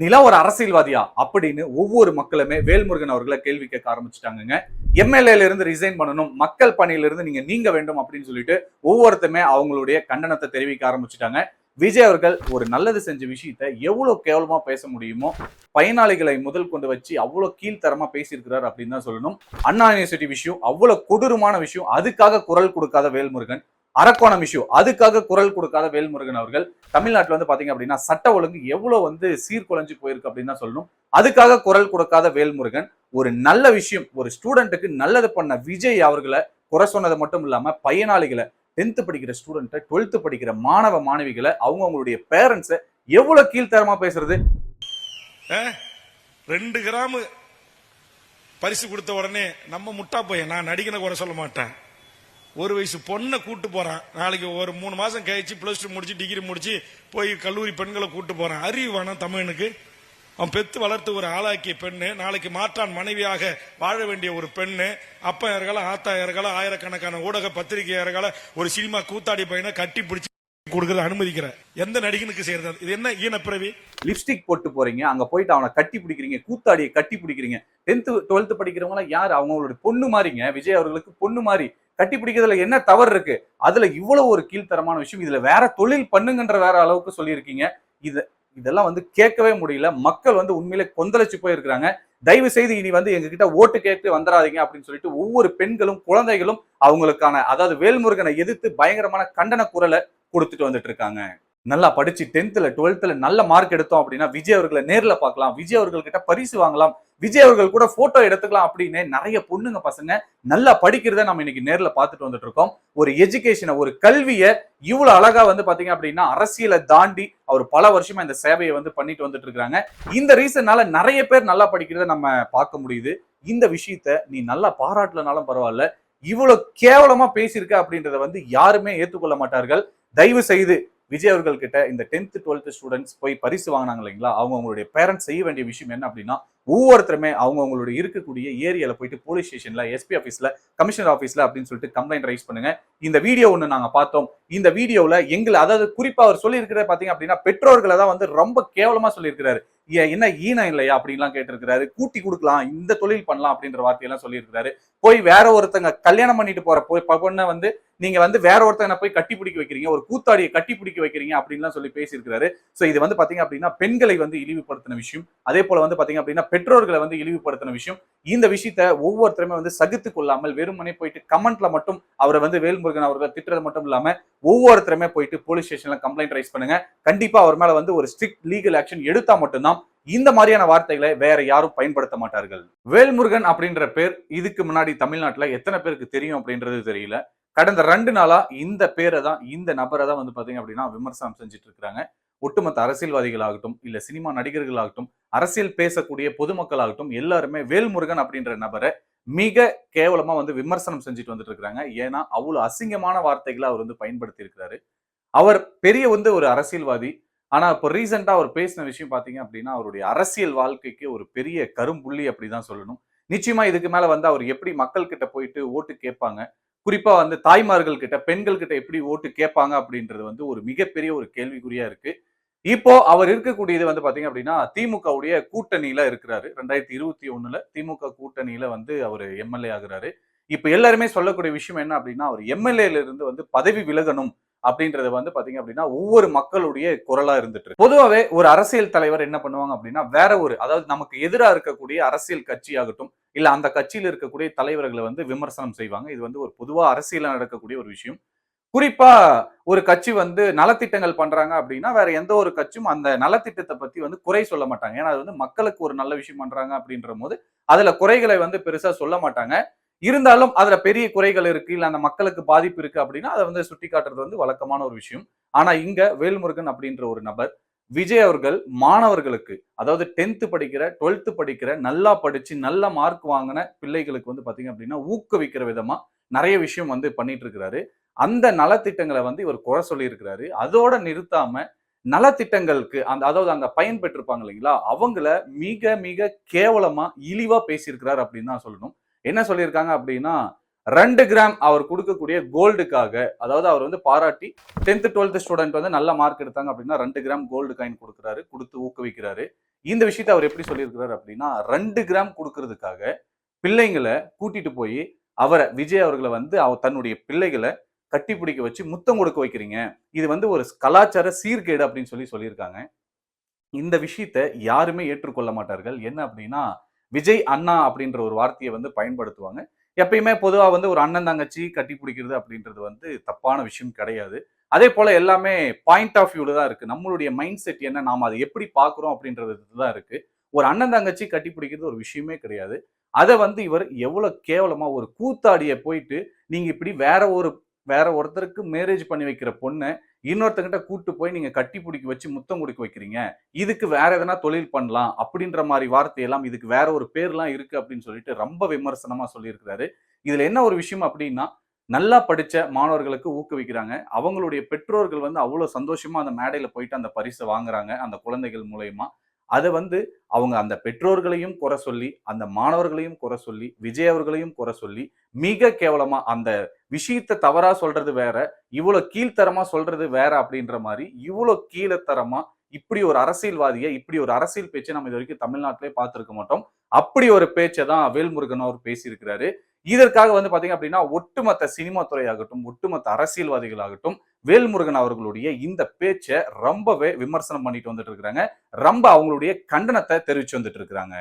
நிலா ஒரு அரசியல்வாதியா அப்படின்னு ஒவ்வொரு மக்களுமே வேல்முருகன் அவர்களை கேள்வி கேட்க ஆரம்பிச்சிட்டாங்கங்க. எம்எல்ஏல இருந்து ரிசைன் பண்ணணும் மக்கள் பணியிலிருந்து நீங்க நீங்க வேண்டும் அப்படின்னு சொல்லிட்டு ஒவ்வொருத்தருமே அவங்களுடைய கண்டனத்தை தெரிவிக்க ஆரம்பிச்சிட்டாங்க. விஜய் அவர்கள் ஒரு நல்லது செஞ்ச விஷயத்த எவ்வளவு கேவலமா பேச முடியுமோ பயனாளிகளை முதல் கொண்டு வச்சு அவ்வளவு கீழ்த்தரமா பேசியிருக்கிறார் அப்படின்னு தான் சொல்லணும். அண்ணா யூனிவர்சிட்டி விஷயம் அவ்வளவு கொடூரமான விஷயம் அதுக்காக குரல் கொடுக்காத வேல்முருகன் அரக்கோணம் இஷ்யூ அதுக்காக குரல் கொடுக்காத வேல்முருகன் அவர்கள். தமிழ்நாட்டில் வந்து பாத்தீங்க அப்படின்னா சட்ட ஒழுங்கு எவ்வளவு வந்து சீர்குலைஞ்சு போயிருக்கு அப்படின்னு தான் சொல்லணும். அதுக்காக குரல் கொடுக்காத வேல்முருகன் ஒரு நல்ல விஷயம் ஒரு ஸ்டூடெண்ட்டுக்கு நல்லது பண்ண விஜய் அவர்களை குறை சொன்னது மட்டும் இல்லாம பயனாளிகளை டென்த்து படிக்கிற ஸ்டூடெண்ட்டை டுவெல்த்து படிக்கிற மாணவ மாணவிகளை அவங்க அவங்களுடைய பேரண்ட்ஸை எவ்வளவு கீழ்த்தரமா பேசுறது? ரெண்டு கிராம் பரிசு கொடுத்த உடனே நம்ம முட்டா பையன் நான் நடிகனை குறை சொல்ல மாட்டேன். ஒரு வயசு பொண்ணை கூட்டு போறான். நாளைக்கு ஒரு மூணு மாசம் கழிச்சு பிளஸ் டூ முடிச்சு டிகிரி முடிச்சு போய் கல்லூரி பெண்களை கூட்டு போறான். அறிவு வேணாம் தமிழனுக்கு? அவன் பெத்து வளர்த்து ஒரு ஆளாக்கிய பெண்ணு நாளைக்கு மாற்றான் மனைவியாக வாழ வேண்டிய ஒரு பெண்ணு அப்பா இருக்கலாம் ஆத்தா இருக்கலாம் ஆயிரக்கணக்கான ஊடக பத்திரிகை ஒரு சினிமா கூத்தாடி பையனை கட்டி பிடிச்சி கொடுக்கறது அனுமதிக்கிற. எந்த நடிகனுக்கு செய்யறது? இது என்ன ஈனப்பிறவி? லிப்ஸ்டிக் போட்டு போறீங்க அங்க போயிட்டு அவனை கட்டி பிடிக்கிறீங்க கூத்தாடியை கட்டி பிடிக்கிறீங்க. டென்த் டுவெல்த் படிக்கிறவங்க யார்? அவங்களோட பொண்ணு மாறிங்க. விஜய் அவர்களுக்கு பொண்ணு மாதிரி கட்டி பிடிக்கிறதுல என்ன தவறு இருக்கு? அதுல இவ்வளவு ஒரு கீழ்த்தரமான விஷயம் இதுல வேற தொழில் பண்ணுங்கன்ற வேற அளவுக்கு சொல்லியிருக்கீங்க. இது இதெல்லாம் வந்து கேட்கவே முடியல. மக்கள் வந்து உண்மையிலே கொந்தளிச்சு போயிருக்கிறாங்க. தயவு செய்து இனி வந்து எங்ககிட்ட ஓட்டு கேட்டு வந்துடாதீங்க அப்படின்னு சொல்லிட்டு ஒவ்வொரு பெண்களும் குழந்தைகளும் அவங்களுக்கான அதாவது வேல்முருகனை எதிர்த்து பயங்கரமான கண்டன குரலை கொடுத்துட்டு வந்துட்டு இருக்காங்க. நல்லா படிச்சு டென்த்ல டுவெல்த்ல நல்ல மார்க் எடுத்தோம் அப்படின்னா விஜய் அவர்களை நேர்ல பார்க்கலாம். விஜய் அவர்கள்கிட்ட பரிசு வாங்கலாம். விஜய் அவர்கள் கூட போட்டோ எடுத்துக்கலாம் அப்படின்னு நிறைய பொண்ணுங்க பசங்க நல்லா படிக்கிறத நம்ம இன்னைக்கு நேர்ல பார்த்துட்டு வந்துட்டு இருக்கோம். ஒரு எஜுகேஷனை ஒரு கல்வியை இவ்வளவு அழகா வந்து பாத்தீங்க அப்படின்னா அரசியலை தாண்டி அவர் பல வருஷமா இந்த சேவையை வந்து பண்ணிட்டு வந்துட்டு இருக்காங்க. இந்த ரீசன்னால நிறைய பேர் நல்லா படிக்கிறத நம்ம பார்க்க முடியுது. இந்த விஷயத்த நீ நல்லா பாராட்டலனாலும் பரவாயில்ல. இவ்வளவு கேவலமா பேசியிருக்க அப்படின்றத வந்து யாருமே ஏற்றுக்கொள்ள மாட்டார்கள். தயவு செய்து விஜய் அவர்கள் கிட்ட இந்த டென்த்து டுவெல்த்து ஸ்டூடெண்ட்ஸ் போய் பரிசு வாங்கினாங்க இல்லைங்களா? அவங்க அவங்களுடைய பேரண்ட்ஸ் செய்ய வேண்டிய விஷயம் என்ன அப்படின்னா ஒவ்வொருத்தருமே அவங்க அவங்களுடைய இருக்கக்கூடிய ஏரியால போயிட்டு போலீஸ் ஸ்டேஷன்ல எஸ்பி ஆஃபீஸ்ல கமிஷனர் ஆஃபீஸ்ல அப்படின்னு சொல்லிட்டு கம்ப்ளைண்ட் ரைஸ் பண்ணுங்க. இந்த வீடியோ ஒன்று நாங்க பார்த்தோம். இந்த வீடியோவில் எங்களை அதாவது குறிப்பா அவர் சொல்லியிருக்கிறது பாத்தீங்க அப்படின்னா பெற்றோர்களை தான் வந்து ரொம்ப கேவலமா சொல்லியிருக்கிறாரு. என்ன ஈனம் இல்லையா அப்படின்லாம் கேட்டிருக்கிறாரு. கூட்டி கொடுக்கலாம் இந்த தொழில் பண்ணலாம் அப்படின்ற வார்த்தையெல்லாம் சொல்லியிருக்கிறாரு. போய் வேற ஒருத்தங்க கல்யாணம் பண்ணிட்டு போற போய் பொண்ணை வந்து நீங்க வந்து வேற ஒருத்தனை போய் கட்டி பிடிக்க வைக்கிறீங்க ஒரு கூத்தாடியை கட்டி பிடிக்க வைக்கிறீங்க அப்படின்லாம் சொல்லி பேசியிருக்கிறாரு. ஸோ இது வந்து பாத்தீங்க அப்படின்னா பெண்களை வந்து இழிவுபடுத்தின விஷயம். அதே போல வந்து பாத்தீங்க அப்படின்னா பெற்றோர்களை வந்து இழிவுபடுத்தின விஷயம். இந்த விஷயத்த ஒவ்வொருத்தருமே வந்து சகித்து கொள்ளாமல் வெறுமனே போயிட்டு கமெண்ட்ல மட்டும் அவரை வந்து வேல்முருகன் அவர்கள் திட்டுறது மட்டும் இல்லாம ஒவ்வொருத்தருமே போயிட்டு போலீஸ் ஸ்டேஷன்ல கம்ப்ளைண்ட் ரைஸ் பண்ணுங்க. கண்டிப்பா அவர் மேல வந்து ஒரு ஸ்ட்ரிக்ட் லீகல் ஆக்ஷன் எடுத்தா மட்டும்தான் இந்த மாதிரியான வார்த்தைகளை வேற யாரும் பயன்படுத்த மாட்டார்கள். வேல்முருகன் அப்படின்ற பேர் இதுக்கு முன்னாடி தமிழ்நாட்டுல எத்தனை பேருக்கு தெரியும் அப்படின்றது தெரியல. கடந்த ரெண்டு நாளா இந்த பேரை தான் இந்த நபரை தான் வந்து பாத்தீங்க அப்படின்னா விமர்சனம் செஞ்சுட்டு இருக்காங்க. ஒட்டுமொத்த அரசியல்வாதிகளாகட்டும் இல்ல சினிமா நடிகர்களாகட்டும் அரசியல் பேசக்கூடிய பொதுமக்களாகட்டும் எல்லாருமே வேல்முருகன் அப்படின்ற நபரை மிக கேவலமாக வந்து விமர்சனம் செஞ்சுட்டு வந்துட்டு இருக்கிறாங்க ஏன்னா அவ்வளோ அசிங்கமான வார்த்தைகளை அவர் வந்து பயன்படுத்தி இருக்கிறாரு அவர் பெரிய வந்து ஒரு அரசியல்வாதி. ஆனா இப்போ ரீசெண்டாக அவர் பேசின விஷயம் பார்த்தீங்க அப்படின்னா அவருடைய அரசியல் வாழ்க்கைக்கு ஒரு பெரிய கரும்புள்ளி அப்படிதான் சொல்லணும். நிச்சயமா இதுக்கு மேல வந்து அவர் எப்படி மக்கள் கிட்ட போயிட்டு ஓட்டு கேட்பாங்க? குறிப்பாக வந்து தாய்மார்கள் கிட்ட பெண்கள் கிட்ட எப்படி ஓட்டு கேட்பாங்க அப்படின்றது வந்து ஒரு மிகப்பெரிய ஒரு கேள்விக்குறியாக இருக்கு. இப்போ அவர் இருக்கக்கூடியது வந்து பாத்தீங்க அப்படின்னா திமுகவுடைய கூட்டணியில இருக்கிறாரு. ரெண்டாயிரத்தி இருபத்தி ஒண்ணுல திமுக கூட்டணியில வந்து அவர் எம்எல்ஏ ஆகுறாரு. இப்ப எல்லாருமே சொல்லக்கூடிய விஷயம் என்ன அப்படின்னா அவர் எம்எல்ஏல இருந்து வந்து பதவி விலகணும் அப்படின்றது வந்து பாத்தீங்க அப்படின்னா ஒவ்வொரு மக்களுடைய குரலா இருந்துட்டு இருக்கு. பொதுவாகவே ஒரு அரசியல் தலைவர் என்ன பண்ணுவாங்க அப்படின்னா வேற ஒரு அதாவது நமக்கு எதிராக இருக்கக்கூடிய அரசியல் கட்சி ஆகட்டும் இல்ல அந்த கட்சியில் இருக்கக்கூடிய தலைவர்களை வந்து விமர்சனம் செய்வாங்க. இது வந்து ஒரு பொதுவா அரசியல நடக்கக்கூடிய ஒரு விஷயம். குறிப்பா ஒரு கட்சி வந்து நலத்திட்டங்கள் பண்றாங்க அப்படின்னா வேற எந்த ஒரு கட்சியும் அந்த நலத்திட்டத்தை பத்தி வந்து குறை சொல்ல மாட்டாங்க. ஏன்னா அது வந்து மக்களுக்கு ஒரு நல்ல விஷயம் பண்றாங்க அப்படின்ற போது அதுல குறைகளை வந்து பெருசா சொல்ல மாட்டாங்க. இருந்தாலும் அதுல பெரிய குறைகள் இருக்கு இல்ல அந்த மக்களுக்கு பாதிப்பு இருக்கு அப்படின்னா அதை வந்து சுட்டி காட்டுறது வந்து வழக்கமான ஒரு விஷயம். ஆனா இங்க வேல்முருகன் அப்படின்ற ஒரு நபர் விஜய் அவர்கள் மாணவர்களுக்கு அதாவது டென்த் படிக்கிற டுவெல்த் படிக்கிற நல்லா படிச்சு நல்ல மார்க் வாங்கின பிள்ளைகளுக்கு வந்து பாத்தீங்க அப்படின்னா ஊக்குவிக்கிற விதமா நிறைய விஷயம் வந்து பண்ணிட்டு இருக்கிறாரு. அந்த நலத்திட்டங்களை வந்து இவர் குறை சொல்லியிருக்கிறாரு. அதோட நிறுத்தாம நலத்திட்டங்களுக்கு அந்த அதாவது அந்த பயன் பெற்றிருப்பாங்க இல்லைங்களா? அவங்கள மிக மிக கேவலமா இழிவா பேசியிருக்கிறார் அப்படின்னு தான் சொல்லணும். என்ன சொல்லியிருக்காங்க அப்படின்னா ரெண்டு கிராம் அவர் கொடுக்கக்கூடிய கோல்டுக்காக அதாவது அவர் வந்து பாராட்டி டென்த்து டுவெல்த் ஸ்டூடெண்ட் வந்து நல்ல மார்க் எடுத்தாங்க அப்படின்னா ரெண்டு கிராம் கோல்டு காயின் கொடுக்குறாரு கொடுத்து ஊக்குவிக்கிறாரு. இந்த விஷயத்த அவர் எப்படி சொல்லியிருக்கிறாரு அப்படின்னா ரெண்டு கிராம் கொடுக்கறதுக்காக பிள்ளைங்களை கூட்டிட்டு போய் அவரை விஜய் அவர்களை வந்து அவர் தன்னுடைய பிள்ளைகளை கட்டி பிடிக்க வச்சு முத்தம் கொடுக்க வைக்கிறீங்க. இது வந்து ஒரு கலாச்சார சீர்கேடு அப்படின்னு சொல்லி சொல்லியிருக்காங்க. இந்த விஷயத்த யாருமே ஏற்றுக்கொள்ள மாட்டார்கள். என்ன அப்படின்னா விஜய் அண்ணா அப்படின்ற ஒரு வார்த்தையை வந்து பயன்படுத்துவாங்க. எப்பயுமே பொதுவாக வந்து ஒரு அண்ணன் தங்கச்சி கட்டி பிடிக்கிறது அப்படின்றது வந்து தப்பான விஷயம் கிடையாது. அதே போல எல்லாமே பாயிண்ட் ஆஃப் வியூல தான் இருக்கு. நம்மளுடைய மைண்ட் செட் என்ன? நாம் அதை எப்படி பார்க்குறோம் அப்படின்றது தான் இருக்கு. ஒரு அண்ணன் தங்கச்சி கட்டி பிடிக்கிறது ஒரு விஷயமே கிடையாது. அதை வந்து இவர் எவ்வளோ கேவலமாக ஒரு கூத்தாடியை போயிட்டு நீங்கள் இப்படி வேற ஒரு வேற ஒருத்தருக்கு மேரேஜ் பண்ணி வைக்கிற பொண்ணு இன்னொருத்தங்கிட்ட கூட்டு போய் நீங்க கட்டி பிடிக்க வச்சு முத்தம் கொடுக்க வைக்கிறீங்க. இதுக்கு வேற எதனா தொழில் பண்ணலாம் அப்படின்ற மாதிரி வார்த்தையெல்லாம் இதுக்கு வேற ஒரு பேர்லாம் இருக்கு அப்படின்னு சொல்லிட்டு ரொம்ப விமர்சனமா சொல்லியிருக்கிறாரு. இதுல என்ன ஒரு விஷயம் அப்படின்னா நல்லா படிச்ச மாணவர்களுக்கு ஊக்குவிக்கிறாங்க. அவங்களுடைய பெற்றோர்கள் வந்து அவ்வளவு சந்தோஷமா அந்த மேடையில போயிட்டு அந்த பரிசை வாங்குறாங்க அந்த குழந்தைகள் மூலயமா. அதை வந்து அவங்க அந்த பெற்றோர்களையும் குறை சொல்லி அந்த மாணவர்களையும் குறை சொல்லி விஜய் அவர்களையும் குறை சொல்லி மிக கேவலமா அந்த விஷயத்தை தவறா சொல்றது வேற இவ்வளோ கீழ்த்தரமா சொல்றது வேற அப்படின்ற மாதிரி இவ்வளோ கீழத்தரமா இப்படி ஒரு அரசியல்வாதியை இப்படி ஒரு அரசியல் பேச்சை நம்ம இது வரைக்கும் தமிழ்நாட்டிலே பார்த்துருக்க மாட்டோம். அப்படி ஒரு பேச்சை தான் வேல்முருகன் அவர் பேசியிருக்கிறாரு. இதற்காக வந்து பாத்தீங்க அப்படின்னா ஒட்டுமொத்த சினிமா துறையாகட்டும் ஒட்டுமொத்த அரசியல்வாதிகளாகட்டும் வேல்முருகன் அவர்களுடைய இந்த பேச்சை ரொம்பவே விமர்சனம் பண்ணிட்டு வந்துட்டு இருக்கிறாங்க. ரொம்ப அவங்களுடைய கண்டனத்தை தெரிவிச்சு வந்துட்டு இருக்கிறாங்க.